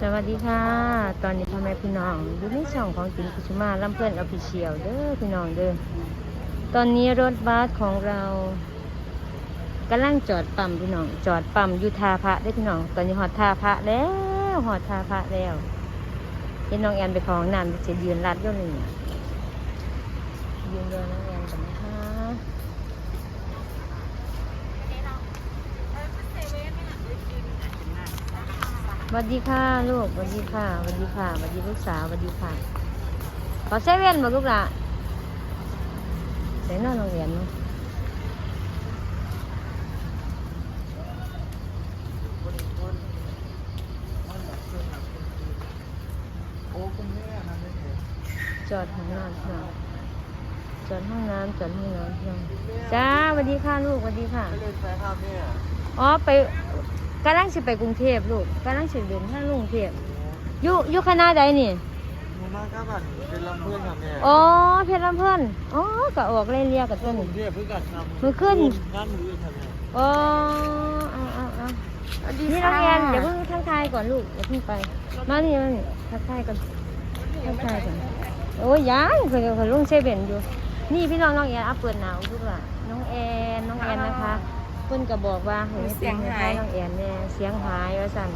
สวัสดีค่ะ ตอนนี้พ่อแม่พี่น้องอยู่ในช่องของตินกุชมาลำเพื่อนอภิเชียวเด้อพี่น้องเด้อตอนนี้รถบัสของเรากำลังจอดปั๊มพี่น้อง จอดปั๊มอยู่ท่าพระได้อพี่น้อง ตอนนี้หอดท่าพระแล้วหอดท่าพระแล้วเห็นน้องแอนไปของน้ำจะยืนรัดอยู่นี่ยืนรอน้องแอนกันนะคะ วัสดีค่ะลูกสวัสดีค่ะสวัสดีค่ะสวัสดีลูกสาวสวัสดีค่ะ ขอเซเว่นบอกลูกละเดี๋ยวนอนโรงเรียนเนาะโอ้คุณแม่นะไม่เห็นจอดห้องน้ำพี่น้องจอดห้องน้ำจอดห้องน้ำพี่น้องจ้าสวัสดีค่ะลูกสวัสดีค่ะไม่เล่นไปครับเนี่ยอ๋อไป กำลังสิไปกรุงเทพลูกกำลังสิเดินทางลงกรุงเทพอยู่อยู่คณะใดนี่หนูมาครับบันเป็นลำเพื่อนครับเนี่ยอ๋อเพชรลำเพื่อนอ๋อก็ออกเล่นเรียกกับตัวผนี่มเนี่ยเพิ่งกัดทำมือขึ้นงานมือครับเนี่ยอ๋อเอาเอาเอานี่น้องแอนเดี๋ยวเพิ่งทักทายก่อนลูกอย่าเพิ่งไป มานี่มานี่ทักทายก่อนทักทายก่อนโอ้ยยังเคยเคยลุงเซเว่นอยู่ นี่พี่น้องน้องแอนอัพเปิดหนาวทุกล่ะน้องแอนน้องแอนนะคะ เพิ่นก็บอกว่าให้เสียงหายน้องแอนเนี่ยเสียงหายว่าสั่น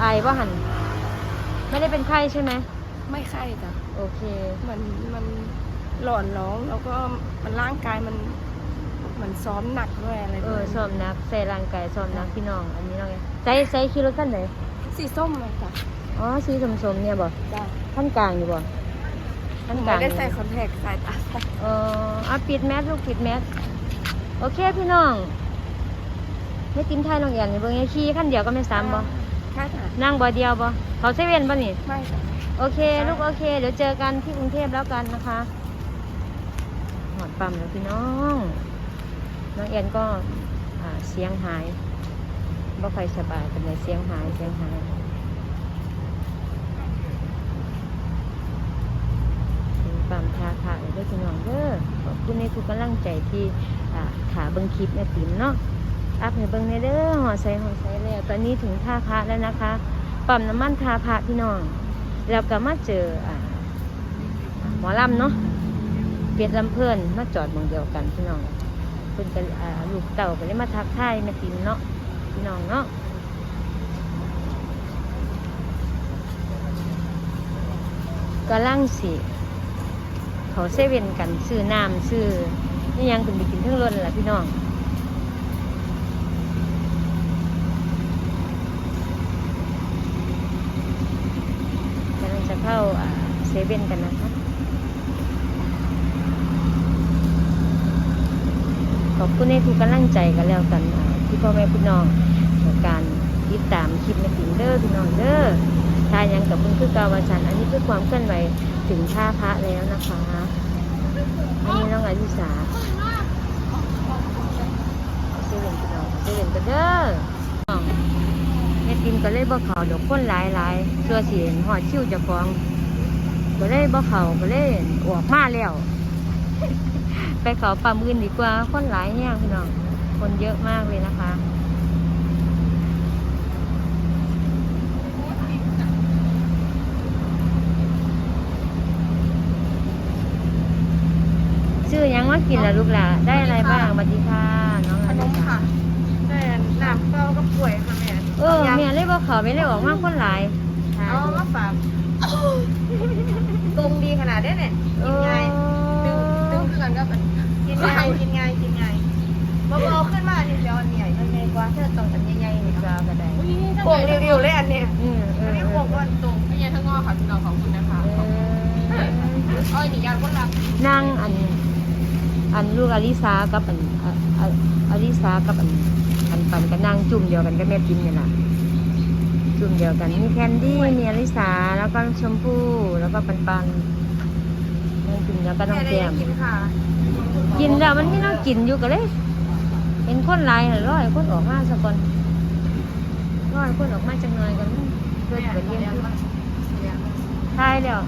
ไอว่าหันไม่ได้เป็นไข้ใช่ไหมไม่ใช่จ้ะโอเคมันมันหลอนร้องแล้วก็มันร่างกายมันเหมือนซ้อมหนักด้วยอะไรเอด้วอยซ้อมนักใส่ร่างกายซ้อมนักพี่น้อง อันนี้น้องแอนใส่ใส่คิโลขั้นไหนสีส้มเลยจ้ะอ๋อสีสมๆเนี่ยบ่จ้ะขั้นกลางอยู่บ่ขั้นกไม่ลางได้ใส่คอนแทคสายตาเออเอาปิดแมสลูกปิดแมส โอเคพี่น้องไม่ติมไทยน้องแอนนี่เบิ่งไอ้ขี่ขั้นเดียวก็ไม่ซ้ำบ่ใช่จ้ะนั่งบ่เดียวบ่เขาเซเว่นบ่นี่ไม่จ้ะโอเค ลูกโอเค เดี๋ยวเจอกันที่กรุงเทพแล้วกันนะคะหอดปั๊มแล้วพี่น้อง น้องแอนก็อ่าเสียงหายบ่ค่อยสบายเป็นไรเสียงหายเสียงหายถึงปั๊มทาค่ะเลยเด้อ พี่น้องเด้อขอบคุณในทุกกำลังใจที่อ่าขาเบิ่งคลิปแม่ติ๋มเนาะอัพให้เบิ่งในเด้อหอใส่หอใส่แล้วตอนนี้ถึงท่าพระแล้วนะคะปั๊มน้ำมันท่าพระพี่น้องแล้วก็มาเจอหมอลำเนาะเปียดลำเพื่อนมาจอดมองเดียวกันพี่น้องเพิ่นก็อ่าลูกเต่าก็เลยมาทักทายแม่ติมเนาะพี่น้องเนาะกำลังสิ เขาเซเว่นกันซื้อน้ำซื้อนี่ยังถึงไปกินทั้งรถนั่นแหละพี่น้องกำลังจะเข้าเซเว่นกันนะคะขอบคุณในทุกกำลังใจกันแล้วกันอ่าที่พ่อแม่พี่น้องในการติดตามคลิปในติงเด้อพี่น้องเด้อทายยังกับคุณคือเกาวาชันอันนี้คือความเคลื่อนไหว ถึงท่าพระแล้วนะคะ อันนี้น้องอลิสาเซเว่นพี่น้อเซเว่นกันเด้อแม่ติมก็เลยบ่เขาเดอกคนหลายหลายๆตัวสีหอดชิวจะฟองก็เลยบ่เขาก็เลยออกมาแล้ว ไปเขาปั๊มอื่นดีกว่าคนหลายแห้งพี่น้องคนเยอะมากเลยนะคะ ชื่อหยังว่ากินล่ะลูกหล่ะได้อะไรบ้างสวัสดีค่ะน้องขอลินมสาค่ะแต่น้ำเปล่ากับป่วยค่ะแม่เออแม่เลยบ่เขาไม่เลยออกมาคนหลายเอามาฝากตรงดีขนาดนี้เนี่ยกินไงดึงดึงขึ้นกันก็เป็นกินไงกินไงกินไงมาเอาขึ้นมาทีเดียวอันใหญ่มันใหญ่กว่าเธอต้องอันใหญ่ๆนี่ปลาก็ได้โป่งเรียวๆเลยอันเนี้ยอืมเออันอนี้โป่งก้อนตรงไม่ใช่ทั้งงอค่ะพี่น้องของคุณนะคะเอออ้อยนี่ยานคนรักนั่งอัน อันลูกอลิสากับอันอะอะอลิสากับอันอันปันก็นั่งจุ่มเดียวกันก็แม่พิมพ์นี่แหละจุ่มเดียวกันมีแคนดี้มีอลิสาแล้วก็ชมพู่แล้วก็ปันปันนั่งจุ่มเดียวก็น้องแก้มกินค่ะกินแล้วมันไม่น่ากินอยู่ก็เลยเห็นคนหลายหั่นร้อยคนออกมาสักคนร้อยคนออกมาจังหน่อยกันเพื่อนไปเรียนอยู่ทายแล้วทายแล้ว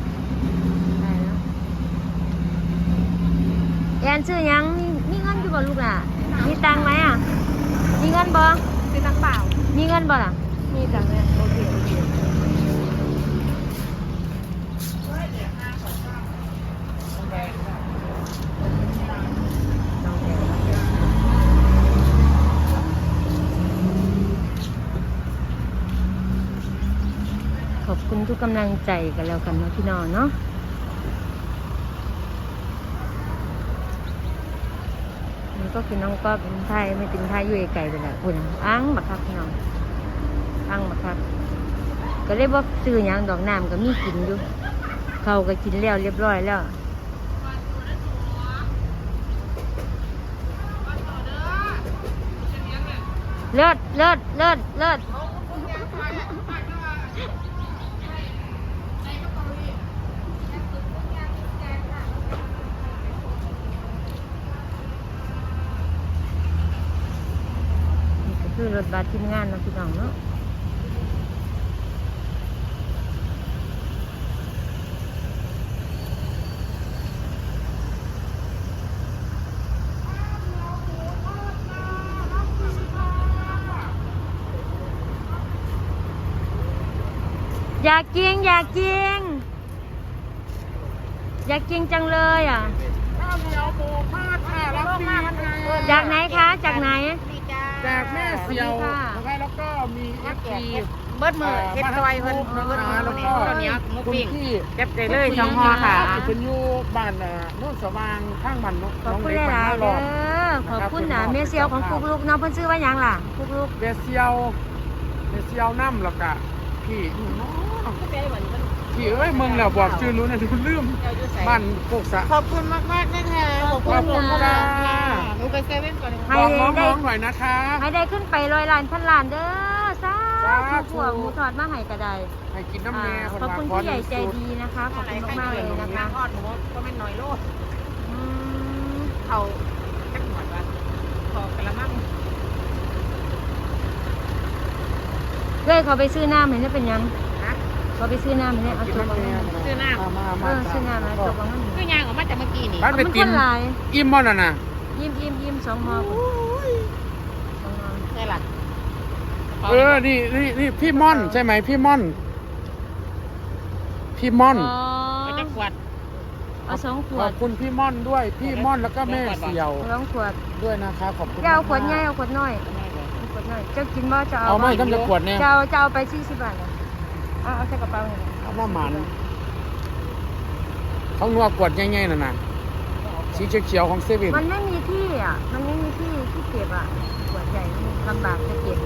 แอนชื่อยังมีเงินอยู่บ่ลูกล่ะ มีตังไหมอะ มีเงินบ่มีตังเปล่า มีเงินบ่ล่ะ มีตังเลยโอเคโอเคขอบคุณทุกกำลังใจกันแล้วกันเนาะพี่น้องเนาะ ก็คือน้องก็เป็นไทยไม่ตินไทยอยู่ไกลไปแล้วอุ่นอ้างบักคักพี่น้องอ้างบักคักก็เลยว่าซื้ออยังดอกน้ำก็มีกินอยู่เขาก็กินแล้วเรียบร้อยแล้วเลิศเลิศเลิศเลิศนี่ก็คือร ถบัสทีมงานเนาะพี่น้องเนาะอยากกินอยากกินอยากกินจังเลยอะข้าวเหนียวหมูทอดค่ะรับฟรีค่ะจากไหนคะ จากไหน จากแม่เสียวสวัสดีค่ะนะคะแล้วก็มีเอฟซีเบิดมือเฮ็ดซอยเพิ่นเบิดมือแล้วนี่ก็ข้าวเหนียวหมูคุณปิ้งพี่เก็บได้เลยสองห่อค่ะคุณยูบ้านอ่าโน่นสว่างข้างบ้านน้องขอบคุณเล็กหบ้าลานยๆหลเด้อดอขอบคุณนะเมียเซียวของปุกลูกน้องเพิ่นชื่อว่าหยังล่ะปุกลูกเบสเซียวเบสเซียวน้ำแล้วก็พี่ พี่เอ้ยมึงแล้วบอกชื่อรู้นะดูลืมบ้านโคกสะขอบคุณมากมากๆนะคะขอบคุณค่ะหนูไปเซเว่นก่อนให้บอกน้ได้องๆหน่อยนะคะให้ได้ขึ้นไปร้อยล้านพันล้านเด้อสาสาธุธุผัวหมูทอดมาให้ก็ได้ให้กินน้ำอ่าแน่ขอบคุณผู้ใหญ่ใจดีนะคะ ขอบคุณมากๆเลยนะคะทอดหมูก็ไม่น้อยโลดอืมเขาจักหมดว่าขอกระมังเด้ยเขาไปซื้อน้ำเห็นได้เป็นหยัง นะเขาไปซื้อน้ำเห็นได้เอากินตัวน้ำบางแน่นั้นซื้อน้ำมามาเอมาอซื้อน้ำแล้วตัวบางนั้นคือยางออกมาจากเมื่อกี้นี่บ้านไปมันติคมนหลายอิ่มบ่น่ะนะยิ้มยิ้มยิ้มสองหอสองหอใช่หลักเออนี่นี่นี่พี่ม่อนใช่ไหมพี่ม่อน พี่ม่อนอ๋อก็จะขวด เอาสองขขวอดบคุณพี่ม่อนด้วย พี่ม่อนแล้วก็แม่เสี่ยวสองขวดด้วยนะคะขอบคุณจะเอาขวดใหญ่มากเอาขวดน้อยเอาขวดน้อยเจ้ากินบ่จะๆเอาเอาไม่บ่ต้องจะขวดเนี่ยจะเอาจะเอาไปสี่สิบบาทเหรอ เอาเอาใส่กระเป๋าหน่อยเอาหน้าหมันเขานัวขวดใหญ่ๆน่ะนะสีเขียวๆของเซเว่นมันไม่มีที่อะ มันไม่มีที่ที่เก็บอะขวดใหญ่นี่ลำบากจะเก็บ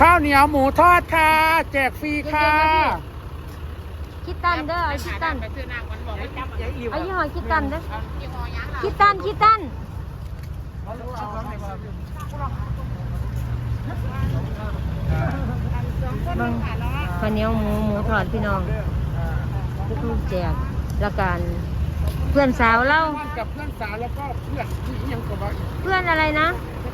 ข้าวเหนียวหมูทอดค่ะแจกฟรีค่ะคิดตันเด้อเอาคิดตันไปซื้อน้ำมันบอกให้จับอย่าอิ่มเอายี่ห้อคิดตันเด้อยี่ห้อยังล่ะคิดตันคิดตันเบิ่งข้าวเหนียวหมูหมูทอดพี่น้องลูกๆแจกแล้วกันเพื่อนสาวเล่ากับเพื่อนสาวแล้วก็เพื่อนที่ยังกับว่าเพื่อนอะไรนะ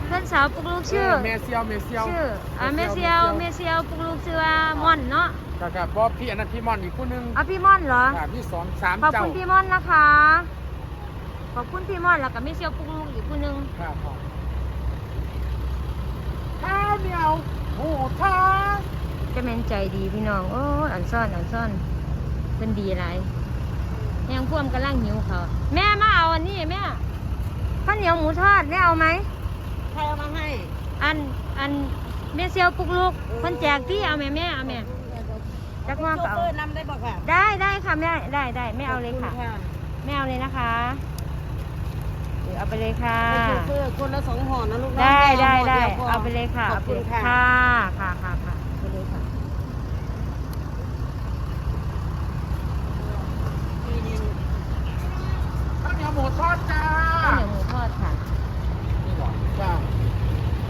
เพื่อนสาวปุกลูกชื่อแม่เซียวแม่เซียวชื่ออ่าเมเซียวเมเซียวปุกลูกชื่อว่าม่อนเนาะครับเพราะพี่อันนั้นพี่ม่อนอีกคนนึงเอาพี่ม่อนเหรอครับพี่สองสามขอบเจ้าคุณพี่ม่อนนะคะขอบคุณพี่ม่อนแล้วก็เมเซียวปุกลูกอีกคนนึงครับผมข้าวเหนียวหมูทอด จะเป็นใจดีพี่น้อง โอ้ยอันซ่อนอันซ่อนเป็นดีอะไรยังพ่วมกำลังหิวเขาวแม่มาเอาอันนี้แม่ข้าวเหนียวหมูทอดแม่เอาไหมใครเอามาให้ อันอันเมเซียวปุกลูกคนแจกที่เอาแม่แม่เอาแม่จักว่าก็เอาโชเฟอร์นำได้บอกค่ะได้ได้ค่ะแม่ได้ได้ไม่เอาเลยค่ะไม่เอาเลยนะคะเดี๋ยวเอาไปเลยค่ะโชเฟอร์คนละสองห่อนะลูกนะได้ได้ได้ห่ดียวพเอาไปเลยค่ะขอบคุณเาไปค่ะค่ะค่ะค่ะค่ะเอาไปเลยค่ะ ข้าวเหนียวหมูทอดจ้า ข้าวเหนียวหมูทอดค่ะ นี่หรอจ้า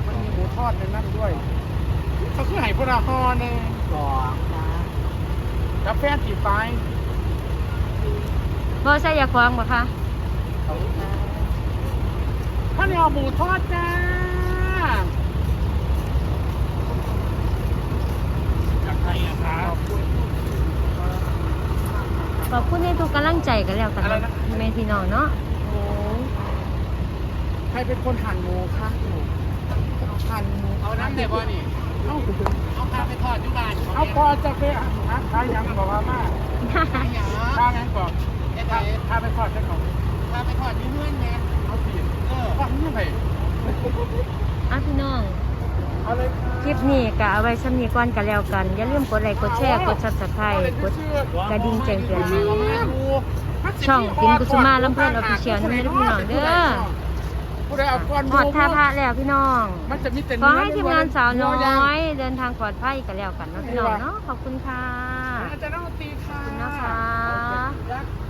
มันมีหมูทอดในนั้นด้วยเขาคือไห่พระฮอหนึ่งสองกา แฟสีไฟพอใส่ยาควางบ่คะข้าวเหนียวหมูทอดจ้าจากใครอะครับขอบคุณในทุกกำลังใจกันแล้วกันอะไรนะ แม่พี่น้องเนาะโอ้ใครเป็นคนหั่นหมูคะหมูหั่นหมูเอาน้ำเดี๋ยวบ่นี่ เอาเอาพาไปทอดที่บ้านเอาพอจะไปหาขายยังบอกว่ามาข้าวยังก่อนไอ้พาไทาไปทอดได้ก่อนพาไปทอดที่เพื่อนไงเอาสิเออฟังนี่ไงอะพี่น้องคลิปนี้ก็เอาไว้ซ้ำนี้ก่อนกันแล้วกัน อย่าลืมกดไลค์กดแชร์กด Subscribe กดกระดิ่งแจ้งเตือนช่องกินกุสุมาลำเพื่อนออฟฟิเชียลนั่นเด้อพี่น้องเด้อ ผู้ใดเอาก้อนหอดท่าพระแล้วพี่น้องมันจะมีแต่ขอให้ทีมงานสาวน้เนื้อย เดินทางปลอดภัยกันแล้วกันเนาะพี่น้องเนาะขอบคุณค่ะอาจารย์นักดนตรีค่ะขอบคุณนะคะยักษ์